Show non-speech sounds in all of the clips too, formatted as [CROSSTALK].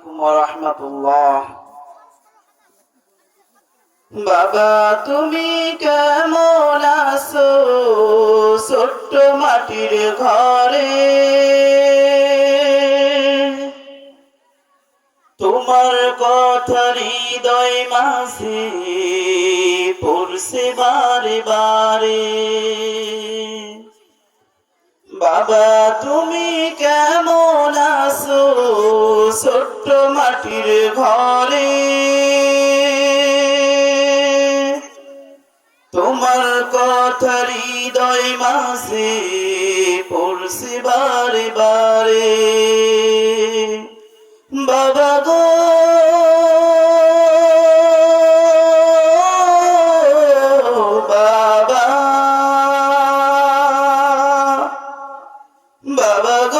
আলাইকুম রহমতুল্লাহ। বাবা, তুমি কেমন আছো? ছোট্ট মাটির ঘরে। তোমার কথা হৃদয় মাঝে পড়ছে বারে বারে। বাবা, তুমি কেমন তোমার কথা হৃদয় মাঝে পড়ছে বারে বারে। বাবা গো বাবা। বাবা গো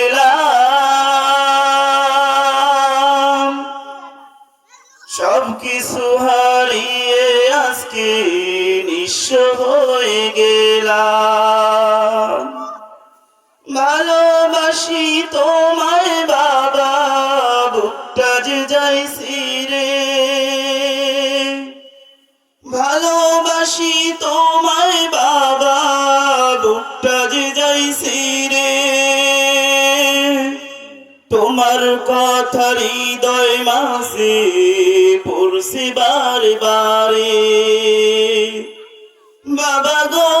কিছু হারিয়ে আজকে নিঃস্ব হয়ে গেলাম। ভালোবাসি তোমায় বাবা, বুকটা যে যাইছি রে ভালোবাসি তোমায় বাবা, বুকটা যে যাইছি রে তোমার কথা হৃদয় মাসে পড়ছি বারে বারে বাবা গো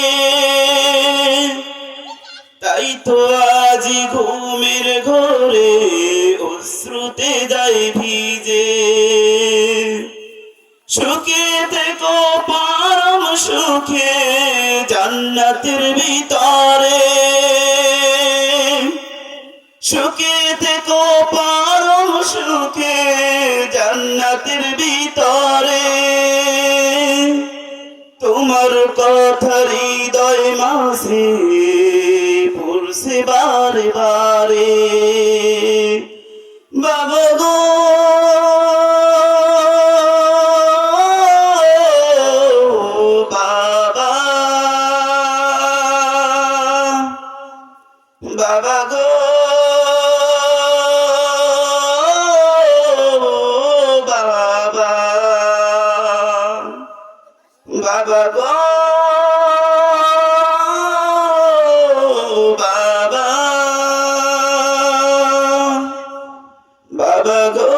তাই তো আজি ঘুমের ঘরে, অশ্রুতে যায় ভিজে। সুখে থেকো পারম সুখে, জান্নাতের ভিতরে। সুখে থেকো পারম সুখে, জান্নাতের ভিতরে। তোমার কথা হৃদয় পড়ছে বারে বাবা গো। বাবা। বাবা গো। বাবা। বাবা গো। motherfucker. [LAUGHS]